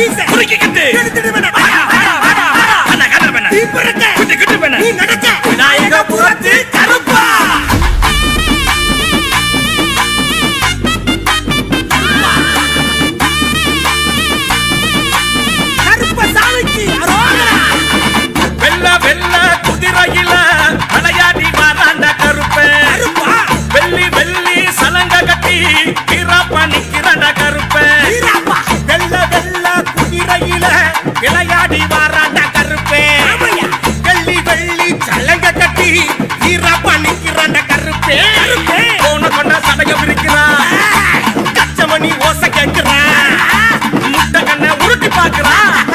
人生 பாக்குறான் முட்டை கண்ணை உருட்டி பாக்குறான்